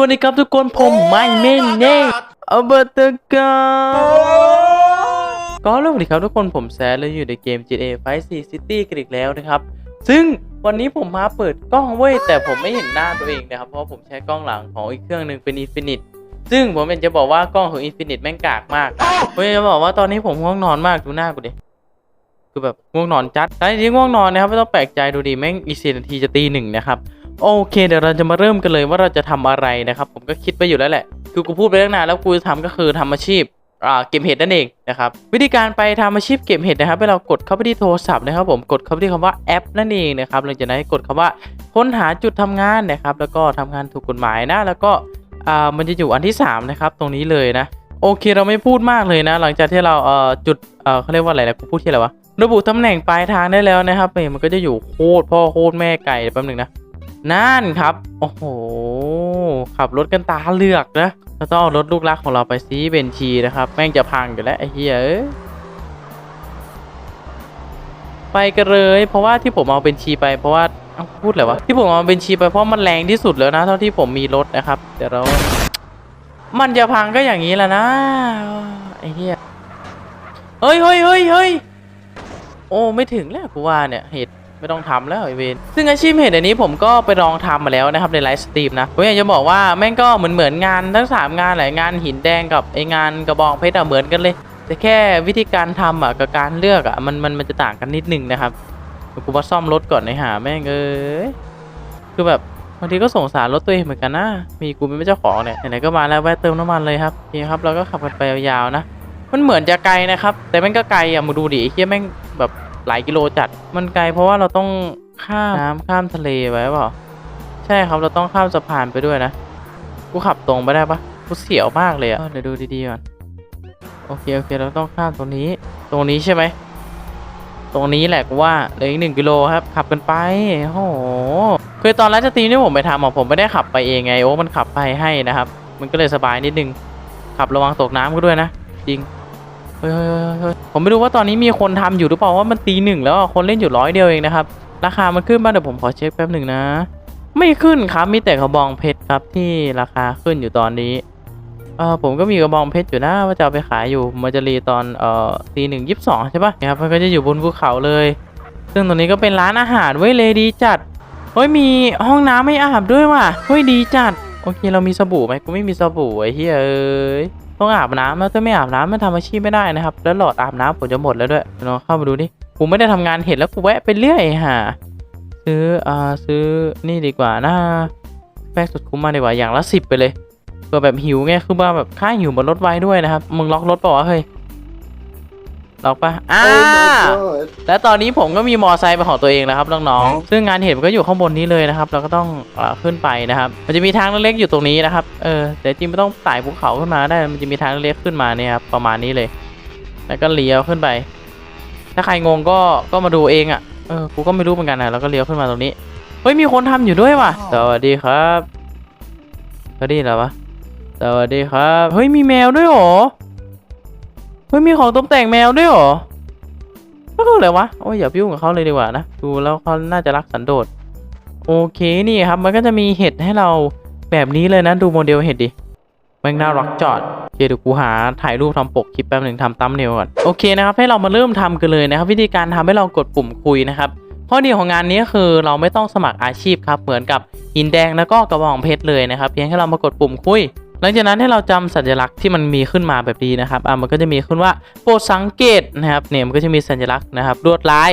วัสดีครับทุกคนผมไม่เม่นเน่อเบอร์ตกาก็สวัสดีครับทุกคนผมแซดเลยอยู่ในเกม GTA 5 4 City กันอีกแล้วนะครับ ซึ่งวันนี้ผมมาเปิดกล้องเว้ย แต่ผมไม่เห็นหน้าตัวเองนะครับ เพราะผมใช้กล้องหลังของอีกเครื่องหนึ่งเป็น Infinite ซึ่งผมเป็นจะบอกว่ากล้องของ Infinite แม่งกากมากผมอยากจะบอกว่าตอนนี้ผมง่วงนอนมากดูหน้ากูดิคือแบบง่วงนอนจัดแต่จริงๆง่วงนอนนะครับไม่ต้องแปลกใจดูดิแม่งอีกสี่นาทีจะตีหนึ่งนะครับ โอเค เดี๋ยวเราจะมาเริ่มกันเลยว่าเราจะทำอะไรนะครับ ผมก็คิดไปอยู่แล้วแหละ คือกูพูดไปตั้งนานแล้วกูจะทำก็คือทำอาชีพอ่าเก็บเห็ดนั่นเองนะครับวิธีการไปทำอาชีพเก็บเห็ดนะครับให้เรากดเข้าไปที่โทรศัพท์นะครับ ผมกดเข้าไปที่คำว่าแอปนั่นเองนะครับหลังจากนั้นกดคำว่าค้นหาจุดทำงานนะครับ แล้วก็ทำงานถูกกฎหมายนะ แล้วก็อ่ามันจะอยู่อันที่สามนะครับ ตรงนี้เลยนะ โอเคเราไม่พูดมากเลยนะ หลังจากที่เราเอ่อจุดเอ่อเขาเรียกว่าอะไรนะกูพูดที่อะไรวะระบุตำแหน่งปลายทางได้แล้วนะครับเนี่ยมันก็จะอยู่โคตรพ่อโคตรแม่ไก่แป๊บหนึงนะ นั่นครับ โอ้โห ขับรถกันตาเลือกนะเราต้องเอารถลูกรักของเราไปซีเบนชีนะครับ แม่งจะพังอยู่แล้วไอ้เหี้ยไปกันเลย เพราะว่าที่ผมเอาเบนชีไปเพราะว่าเอาพูดอะไรวะที่ผมเอาเบนชีไปเพราะมันแรงที่สุดแล้วนะ เท่าที่ผมมีรถนะครับเดี๋ยวเรา มันจะพังก็อย่างนี้แหละนะไอ้เหี้ยเฮ้ยเฮ้ยเฮ้ยเฮ้ยโอ้ไม่ถึงแล้วกูว่าเนี่ยเห็ด ไม่ต้องทำแล้วไอเวนซึ่งอาชีพเห็ดอันนี้ผมก็ไปลองทำมาแล้วนะครับในไลฟ์สตรีมนะผมอยากจะบอกว่าแม่งก็เหมือนเหมือนงานทั้งสามงานหละงานหินแดงกับไองานกระบองเพชรอะเหมือนกันเลยแต่แค่วิธีการทำอะกับการเลือกอะมันมันมันจะต่างกันนิดนึงนะครับเดี๋ยวกูมาซ่อมรถก่อนในหาแม่งเอ้ยคือแบบบางทีก็สงสารรถตัวเองเหมือนกันนะมีกูเป็นเจ้าของเนี่ยไหนๆก็มาแล้วแวะเติมน้ำมันเลยครับโอเคครับเราก็ขับกันไปยาวๆนะ มันเหมือนจะไกลนะครับ แต่แม่งก็ไกลอะมาดูดิเหี้ยแม่งแบบ หลายกิโลจัด มันไกลเพราะว่าเราต้องข้ามน้ำข้ามทะเลไว้เปล่าใช่ครับเราต้องข้ามสะพานไปด้วยนะ กูขับตรงไปได้ปะกูเสียวมากเลยอะเออเดี๋ยวดูดีๆก่อนโอเคโอเคเราต้องข้ามตรงนี้ ตรงนี้ใช่ไหมตรงนี้แหละกูว่าเหลืออีกหนึ่งกิโลครับขับกันไปโอ้โหคือตอนแรกจะตีมที่ผมไปทำอะผมไม่ได้ขับไปเองไงโอ้มันขับไปให้นะครับ มันก็เลยสบายนิดนึงขับระวังตกน้ำก็ด้วยนะ จริงเฮ้ยเฮ้ยเฮ้ยเฮ้ย ผมไม่รู้ว่าตอนนี้มีคนทำอยู่หรือเปล่าว่ามันตีหนึ่งแล้วอะคนเล่นอยู่ร้อยเดียวเองนะครับ ราคามันขึ้นมางเดี๋ยวผมขอเช็คแป๊บหนึ่งนะ ไม่ขึ้นครับมีแต่กระบองเพชรครับที่ราคาขึ้นอยู่ตอนนี้เออผมก็มีกระบองเพชรอยู่นะว่าจะเอาไปขายอยู่มันจะรีตอนเอ่อตีหนึ่งยี่สิบสองใช่ปะนี่ยครับมันก็จะอยู่บนภูเขาเลย ซึ่งตรงนี้ก็เป็นร้านอาหารเว้ยเลดีจัดเฮ้ยมีห้องน้ำไม่อาบด้วยว่ะเฮ้ยดีจัด โอเคเรามีสบู่ไหมกูไม่มีสบู่ไอ้เฮ้ยเอ้ย ต้องอาบน้ำแล้วถ้าไม่อาบน้ำมันทำอาชีพไม่ได้นะครับ แล้วหลอดอาบน้ำผมจะหมดแล้วด้วยลองเข้ามาดูดิกูไม่ได้ทำงานเห็นแล้วกูแวะไปเรื่อยฮะซื้ออ่าซื้อนี่ดีกว่านะแพ็กสุดคุ้มมาดีกว่าอย่างละสิบไปเลยเพื่อแบบหิวไงคือว่าแบบค่าหิวบนรถไว้ด้วยนะครับมึงล็อกรถเปล่าวะเฮ้ย ล็อกปะอ่าและตอนนี้ผมก็มีมอไซค์เป็นของตัวเองแล้วครับน้องๆซึ่งงานเห็นมันก็อยู่ข้างบนนี้เลยนะครับ เราก็ต้องเอ่อขึ้นไปนะครับ มันจะมีทางเล็กๆอยู่ตรงนี้นะครับ เออแต่จริงไม่ต้องไต่ภูเขาขึ้นมาก็ได้ มันจะมีทางเล็กๆขึ้นมาเนี่ยครับประมาณนี้เลย แล้วก็เลี้ยวขึ้นไป ถ้าใครงงก็ก็มาดูเองอะ เออ กูก็ไม่รู้เหมือนกันนะแล้วก็เลี้ยวขึ้นมาตรงนี้ เฮ้ยมีคนทำอยู่ด้วยว่ะ สวัสดีครับสวัสดีเหรอวะ สวัสดีครับ เฮ้ยมีแมวด้วยเหรอ เฮ้ยมีของตกแต่งแมวด้วยเหรอก็คือะไรวะโอ้ยอย่าไปยุ่งกับเขาเลยดีกว่านะดูแล้วเขาน่าจะรักสันโดษโอเคนี่ครับ มันก็จะมีเห็ดให้เราแบบนี้เลยนะดูโมเดลเห็ดดิแม่งน่ารักจอดเดี๋ยวกูหาถ่ายรูปทำปกคลิปแป๊บหนึ่งทำตั้มเนลก่อนโอเคนะครับให้เรามาเริ่มทำกันเลยนะครับ วิธีการทำให้เรากดปุ่มคุยนะครับข้อดีของงานนี้คือเราไม่ต้องสมัครอาชีพครับเหมือนกับหินแดงแล้วก็กระบองเพชรเลยนะครับ เพียงแค่เรามากดปุ่มคุย ลังจากนั้นให้เราจำสัญลักษณ์ที่มันมีขึ้นมาแบบนี้นะครับอะมันก็จะมีขึ้นว่าโปรดสังเกตนะครับเนี่ยมันก็จะมีสัญลักษณ์นะครับลวดลาย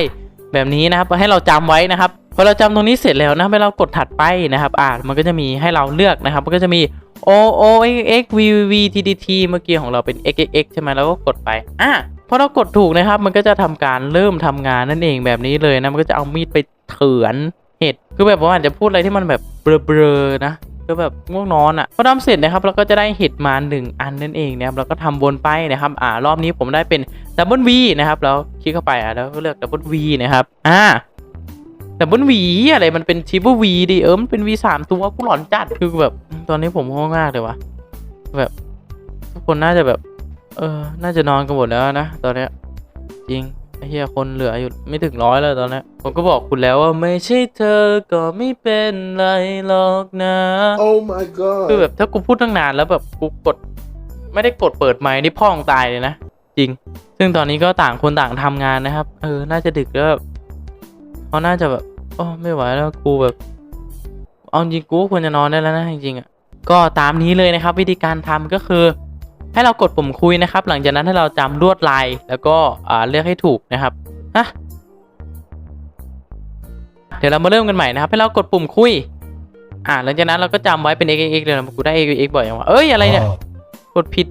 แบบนี้นะครับให้เราจำไว้นะครับพอเราจำตรงนี้เสร็จแล้วนะให้เรากดถัดไปนะครับอ่ามันก็จะมีให้เราเลือกนะครับ มันก็จะมี O O X X V V T T T เมื่อกี้ของเราเป็น X X X ใช่ไหมเราก็กดไปอะพอเรากดถูกนะครับ มันก็จะทำการเริ่มทำงานนั่นเองแบบนี้เลยนะมันก็จะเอามีดไปเฉือนเห็ดคือแบบว่าอาจจะพูดอะไรที่มันแบบเบลอๆนะ ก็แบบง่วงนอนอะพอทำเสร็จนะครับเราก็จะได้เห็ดมาหนึ่งอันนั่นเองนะครับเราก็ทำวนไปนะครับอ่ารอบนี้ผมได้เป็นดับเบิลวีนะครับแล้วคลิกเข้าไปอะแล้วก็เลือกดับเบิลวีนะครับอ่าดับเบิลวีอะไรมันเป็นทิปเปิลวีดิเออมันเป็นวีสามตัวกูหลอนจัดคือแบบตอนนี้ผมง่วงมากเลยวะแบบทุกคนน่าจะแบบ เออ น่าจะนอนกันหมดแล้วนะ ตอนเนี้ยจริง เฮียคนเหลืออยู่ไม่ถึงร้อยแล้วตอนเนี้ยผมก็บอกคุณแล้วว่าไม่ใช่เธอก็ไม่เป็นไรหรอกนะ Oh my god. คือแบบถ้ากูพูดตั้งนานแล้วแบบกูกด ไม่ได้กดเปิดไมค์นี่พ่องตายเลยนะ จริง ซึ่งตอนนี้ก็ต่างคนต่างทำงานนะครับ เออ น่าจะดึกแล้วแบบเขาน่าจะแบบโอ้ไม่ไหวแล้วกูแบบ เอาจริงกูก็ควรจะนอนได้แล้วนะจริงๆอะก็ตามนี้เลยนะครับ วิธีการทำก็คือ ให้เรากดปุ่มคุยนะครับ หลังจากนั้นให้เราจำลวดลาย แล้วก็อ่าเลือกให้ถูกนะครับฮะเดี๋ยวเรามาเริ่มกันใหม่นะครับ ให้เรากดปุ่มคุย อ่า หลังจากนั้นเราก็จำไว้เป็น x x x เลยนะกูได้ x x บ่อยอย่างวะเอ้ยอะไรเนี่ยกดผิด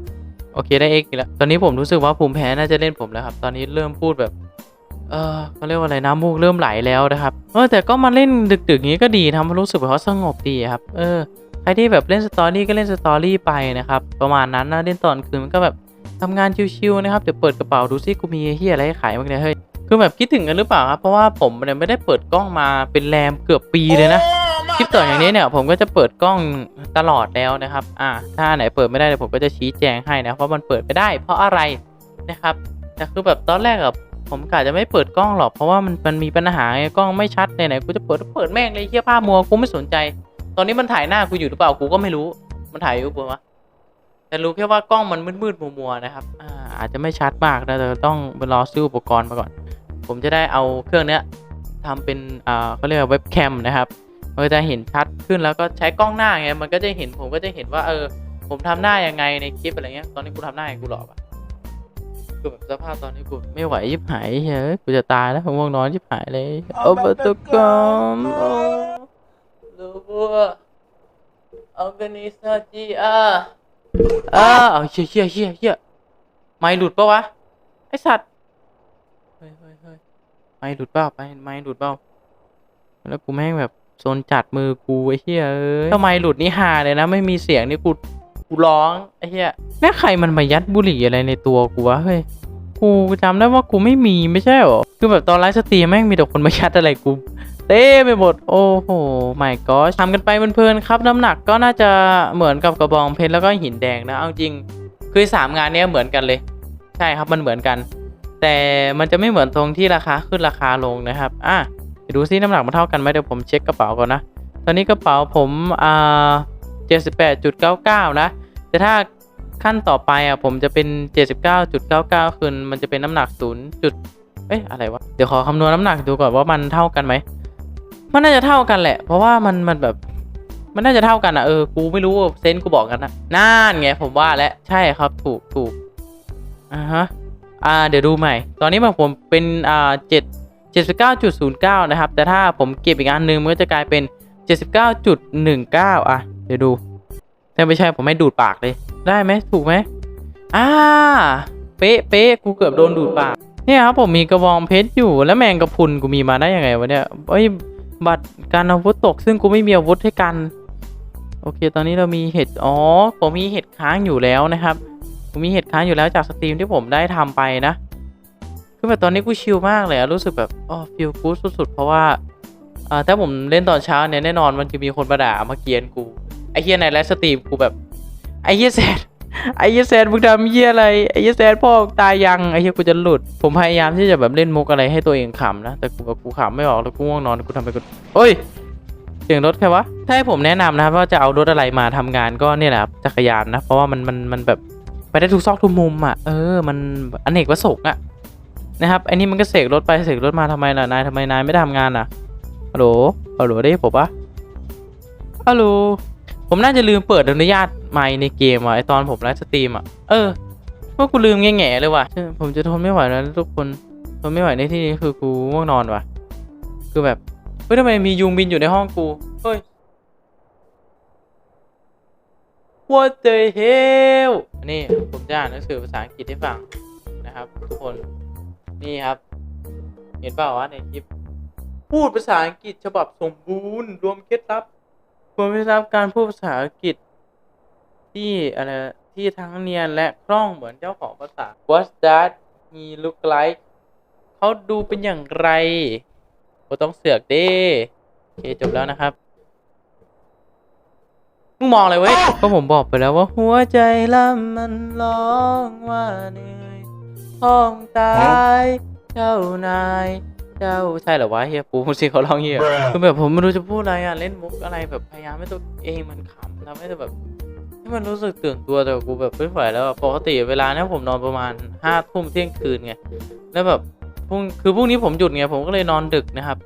โอเคได้ x อีกแล้วตอนนี้ผมรู้สึกว่าภูมิแพ้น่าจะเล่นผมแล้วครับ ตอนนี้เริ่มพูดแบบ เออเขาเรียกว่าอะไรน้ำมูกเริ่มไหลแล้วนะครับเออแต่ก็มาเล่นดึกๆอย่างนี้ก็ดีทำให้รู้สึกว่าเขาสงบดีครับ เออ ใครที่แบบเล่นสตอรี่ก็เล่นสตอรี่ไปนะครับประมาณนั้นนะเล่นตอนคืนมันก็แบบทำงานชิวๆนะครับเดี๋ยวเปิดกระเป๋าดูซิกูมีเฮียอะไรให้ขายบ้างเนี่ยเฮ้ยคือแบบคิดถึงกันหรือเปล่าครับเพราะว่าผมเนี่ยไม่ได้เปิดกล้องมาเป็นแรมเกือบปีเลยนะคลิปต่ออย่างนี้เนี่ยผมก็จะเปิดกล้องตลอดแล้วนะครับ อ่า ถ้าไหนเปิดไม่ได้เดี๋ยวผมก็จะชี้แจงให้นะเพราะมันเปิดไม่ได้ เพราะอะไรนะครับแต่คือแบบตอนแรกอะผมกะจะไม่เปิดกล้องหรอกเพราะว่ามันมันมีปัญหาไงกล้องไม่ชัดไหนๆกูจะเปิดก็เปิดแม่งเลยเฮียภาพมัวกูไม่สนใจ ตอนนี้มันถ่ายหน้ากูอยู่หรือเปล่ากูก็ไม่รู้ มันถ่ายอยู่ปะวะแต่รู้แค่ว่ากล้องมันมืดๆมัวๆนะครับอ่าอาจจะไม่ชัดมากนะแต่ต้องไปรอซื้ออุปกรณ์มาก่อน ผมจะได้เอาเครื่องเนี้ยทำเป็นอ่าเขาเรียกว่าเว็บแคมนะครับมันก็จะเห็นชัดขึ้นแล้วก็ใช้กล้องหน้าไงมันก็จะเห็นผมก็จะเห็นว่าเออ ผมทำหน้ายังไงในคลิปอะไรเงี้ย ตอนนี้กูทำหน้ายังไงกูหล่อปะคือแบบสภาพตอนนี้กูไม่ไหวยิบหายเฮ้ยกูจะตายแล้วผมง่วงนอนยิบหายเลยโอ้ปะตุกอม โอ้ลูบัวออร์แกนิซาจีอาอ่าเอาเชี่ยเชี่ยเชี่ยเชี่ยไม่หลุดปะวะ ไอสัตว์ เฮ้ยเฮ้ยเฮ้ยไม่หลุดเปล่าไปไม่หลุดเปล่าแล้วกูแม่งแบบโซนจัดมือกูไอ้เหี้ยเอ้ยทำไมหลุดนี่ฮาเลยนะ ไม่มีเสียงนี่กูกูร้องไอ้เหี้ยแม่ใครมันมายัดบุหรี่อะไรในตัวกูวะเฮ้ย กูจำได้ว่ากูไม่มีไม่ใช่หรอ คือแบบตอนไลฟ์สตรีมแม่งมีแต่คนมายัดอะไรกูเต้ไปหมด โอ้โหไม่ก็ทำกันไปเพลินๆครับ น้ำหนักก็น่าจะเหมือนกับกระบองเพชรแล้วก็หินแดงนะเอาจริง คือสามงานนี้เหมือนกันเลย ใช่ครับมันเหมือนกัน แต่มันจะไม่เหมือนตรงที่ราคาขึ้นราคาลงนะครับอะเดี๋ยวดูซิน้ำหนักมันเท่ากันไหมเดี๋ยวผมเช็คกระเป๋าก่อนนะ ตอนนี้กระเป๋าผมอ่า78.99นะ แต่ถ้า ขั้นต่อไปอะผมจะเป็น 79.99 คือมันจะเป็นน้ำหนัก0จุดเอ้ยอะไรวะ เดี๋ยวขอคำนวณน้ำหนักดูก่อนว่ามันเท่ากันไหม มันน่าจะเท่ากันแหละ เพราะว่ามันมันแบบมันน่าจะเท่ากันอะเออ กูไม่รู้เซนกูบอกกันนะนั่นไงผมว่าแล้วใช่ครับถูกถูกอ่าฮะอ่าเดี๋ยวดูใหม่ ตอนนี้มันผมเป็นอ่าเจ็ด79.09นย์เก้านะครับ แต่ถ้าผมเก็บอีกอันหนึ่งมันก็จะกลายเป็น79.19อะ เดี๋ยวดู ถ้าไม่ใช่ผมไม่ดูดปากเลย ได้ไหมถูกไหมอ่า เป๊ะเป๊ะกูเกือบโดนดูดปากเนี่ยครับผมมีกระบองเพชรอยู่แล้วแมงกระพุนกูมีมาได้ยังไงวะเนี่ยเอ้ยบัตรการอาวุธตก ซึ่งกูไม่มีอาวุธให้กัน โอเค ตอนนี้เรามีเห็ดอ๋อผมมีเห็ดค้างอยู่แล้วนะครับผมมีเห็ดค้างอยู่แล้วจากสตรีมที่ผมได้ทำไปนะคือแบบตอนนี้กูชิลมากเลยรู้สึกแบบอ๋อฟีลกู๊ดสุดๆ เพราะว่าอ่าถ้าผมเล่นตอนเช้าเนี่ยแน่นอนมันจะมีคนมาด่ามาเกียนกูไอเฮียในไลฟ์สตรีมกูแบบ ไอ้เฮียแซดไอ้เฮียแซดมึงทำเฮียอะไรไอ้เฮียแซดพ่อตายยังไอ้เฮียกูจะหลุด ผมพยายามที่จะแบบเล่นมุกอะไรให้ตัวเองขำนะแต่กูแบบกูขำไม่ออกแล้วกูง่วงนอนกูทำไปกูเฮ้ยเสียงรถใครวะถ้าให้ผมแนะนำนะครับว่าจะเอารถอะไรมาทำงานก็เนี่ยแหละจักรยานนะเพราะว่ามันมันมันแบบไปได้ทุกซอกทุกมุมอะเออมันอเนกประสงค์อะนะครับไอ้นี่มันก็เสกรถไปเสกรถมาทำไมล่ะนายทำไมนายไม่ได้ทำงานอะฮัลโหลฮัลโหลได้ผมปะฮัลโหลผมน่าจะลืมเปิดอนุญาต ไมค์ในเกมอะไอตอนผมไลฟ์สตรีมอะเออว่ากูลืมแง่ๆเลยว่ะผมจะทนไม่ไหวแล้วทุกคนทนไม่ไหวในที่นี้คือกูง่วงนอนว่ะ คือแบบเฮ้ยทำไมมียุงบินอยู่ในห้องกูเฮ้ย What the hell นี่ผมจะอ่านหนังสือภาษาอังกฤษให้ฟังนะครับ ทุกคนนี่ครับ เห็นเปล่าวะในคลิป พูดภาษาอังกฤษฉบับสมบูรณ์ รวมเคล็ดลับรวมเคล็ดลับการพูดภาษาอังกฤษ ที่อะไรที่ทั้งเนียนและคล่องเหมือนเจ้าของภาษา What's that he look like เขาดูเป็นอย่างไรก็ต้องเสือกเด้โอเคจบแล้วนะครับมึงมองเลยเว้ยก็ผมบอกไปแล้วว่าหัวใจละมันร้องว่าเหนื่อยท้องตาย เจ้านายเจ้าใช่เหรอวะเฮียปูสิเขาร้องเฮียคือแบบผมไม่รู้จะพูดอะไรอะเล่นมุกอะไรแบบพยายามให้ตัวเองมันขำทำให้แบบให้ มันรู้สึกตื่นตัวแต่กูแบบไม่ไหวแล้วปกติเวลาเนี้ยผมนอนประมาณห้าทุ่มเที่ยงคืนไงแล้วแบบพรุ่งคือพรุ่งนี้ผมหยุดไงผมก็เลยนอนดึกนะครับ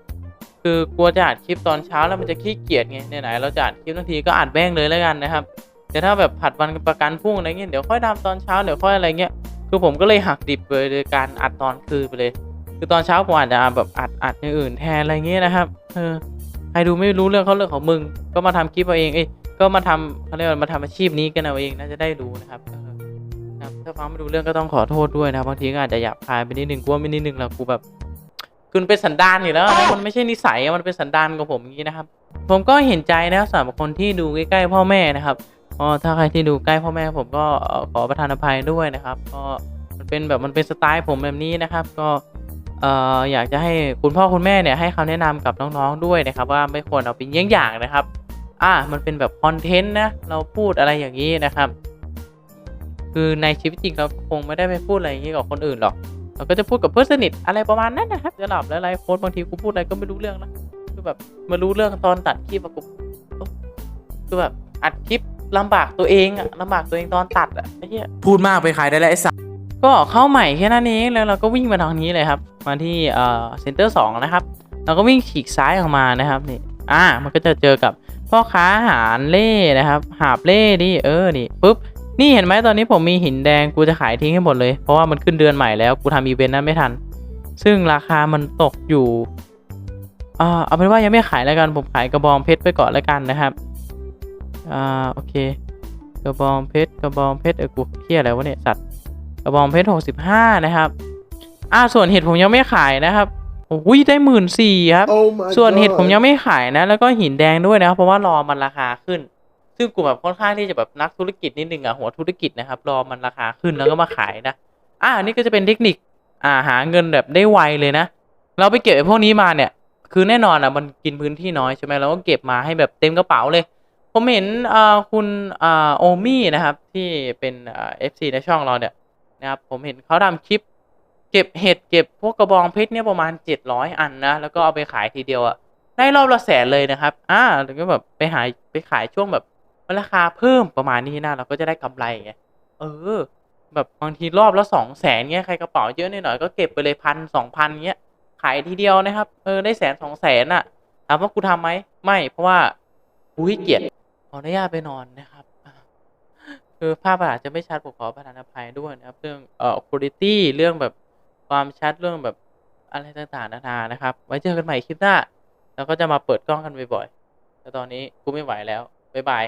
คือกลัวจะอัดคลิปตอนเช้าแล้วมันจะขี้เกียจไงไหนๆเราจะอัดคลิปทันทีก็อัดแบ้งเลยแล้วกันนะครับ แต่ถ้าแบบผัดวันประกันพรุ่งอะไรเงี้ยเดี๋ยวค่อยทำตอนเช้าเดี๋ยวค่อยอะไรเงี้ยคือผมก็เลยหักดิบไปโดยการอัดตอนคืนไปเลย คือตอนเช้าผมอาจจะแบบอัดอัดอย่างอื่นแทนอะไรเงี้ยนะครับเออใครดูไม่รู้เรื่องเขาเรื่องของมึงก็มาทำคลิปเอาเองเอ้ ก็มาทำเขาเรียกว่ามาทำอาชีพนี้กันเอาเองน่าจะได้รู้นะครับครับถ้าฟังไม่รู้เรื่องก็ต้องขอโทษด้วยนะบางทีก็อาจจะหยาบคายไปนิดนึงกูว่าไม่นิดนึงหรอกกูแบบคุณเป็นสันดานอยู่แล้วมันไม่ใช่นิสัยอะมันเป็นสันดานของผมอย่างนี้นะครับ ผมก็เห็นใจนะสำหรับคนที่ดูใกล้ๆพ่อแม่นะครับก็ถ้าใครที่ดูใกล้พ่อแม่ผมก็ขอประทานอภัยด้วยนะครับ ก็มันเป็นแบบมันเป็นสไตล์ผมแบบนี้นะครับ ก็เอ่ออยากจะให้คุณพ่อคุณแม่เนี่ยให้คำแนะนำกับน้องๆด้วยนะครับ ว่าไม่ควรเอาเป็นเยี่ยงอย่างนะครับ อ่ามันเป็นแบบคอนเทนต์นะเราพูดอะไรอย่างนี้นะครับ คือในชีวิตจริงเราคงไม่ได้ไปพูดอะไรอย่างนี้กับคนอื่นหรอกเราก็จะพูดกับเพื่อนสนิทอะไรประมาณนั้นนะครับจะหลับแล้วไลฟ์โค้ดบางทีกูพูดอะไรก็ไม่รู้เรื่องนะคือแบบมารู้เรื่องตอนตัดคลิปอะกูโอ๊ะคือแบบอัดคลิปลำบากตัวเองอะลำบากตัวเองตอนตัดอะไอ้เหี้ยพูดมากไปขายได้แล้วไอ้สัสก็เข้าใหม่แค่นั้นเองแล้วเราก็วิ่งมาทางนี้เลยครับ มาที่เอ่อเซ็นเตอร์สองนะครับ เราก็วิ่งฉีกซ้ายออกมานะครับนี่อ่ามันก็จะเจอกับ พ่อค้าหารเล่นะครับ หาบเล่ดิเออนี่ปุ๊บนี่เห็นไหมตอนนี้ผมมีหินแดงกูจะขายทิ้งให้หมดเลย เพราะว่ามันขึ้นเดือนใหม่แล้วกูทำอีเวนต์นั้นไม่ทัน ซึ่งราคามันตกอยู่อ่าเอาเป็นว่ายังไม่ขายแล้วกันผมขายกระบองเพชรไปก่อนแล้วกันนะครับอ่าโอเค กระบองเพชรกระบองเพชรเออกูเที่ยอะไรวะเนี่ยสัตว์กระบองเพชรหกสิบห้านะครับ อ่าส่วนเห็ดผมยังไม่ขายนะครับ โอ้ยได้หมื่นสี่ครับ Oh my ส่วนเห็ด God ผมยังไม่ขายนะ แล้วก็หินแดงด้วยนะครับ เพราะว่ารอมันราคาขึ้น ซึ่งกูแบบค่อนข้างที่จะแบบนักธุรกิจนิดนึงอะหัวธุรกิจนะครับ รอมันราคาขึ้นแล้วก็มาขายนะ อ่าอันนี้ก็จะเป็นเทคนิค อ่าหาเงินแบบได้ไวเลยนะ เราไปเก็บไอ้พวกนี้มาเนี่ย คือแน่นอนอะมันกินพื้นที่น้อยใช่ไหมเราก็เก็บมาให้แบบเต็มกระเป๋าเลย ผมเห็นอ่าคุณอ่าโอมี่นะครับ ที่เป็นอ่าเอฟซีในช่องเราเนี่ยนะครับ ผมเห็นเขาทำคลิป เก็บเห็ดเก็บพวกกระบองเพชรเนี่ยประมาณเจ็ดร้อยอันนะ แล้วก็เอาไปขายทีเดียวอะได้รอบละแสนเลยนะครับ อ่าแล้วก็แบบไปหายไปขายช่วงแบบราคาเพิ่มประมาณนี้นะเราก็จะได้กำไรไง เออ แบบบางทีรอบละสองแสนเงี้ยใครกระเป๋าเยอะนิดหน่อยก็เก็บไปเลยพันสองพันเงี้ย ขายทีเดียวนะครับ เออได้แสนสองแสนอะถามว่ากูทำไหมไม่ เพราะว่ากูขี้เกียจขออนุญาตไปนอนนะครับ คือภาพอาจจะไม่ชัดผมขอประทานอภัยด้วยนะครับ เรื่องเอ่อ quality เรื่องแบบ ความชัดเรื่องแบบอะไรต่างๆนานานะครับ ไว้เจอกันใหม่คลิปหน้า แล้วก็จะมาเปิดกล้องกันบ่อยๆแต่ตอนนี้กูไม่ไหวแล้วบ๊ายบาย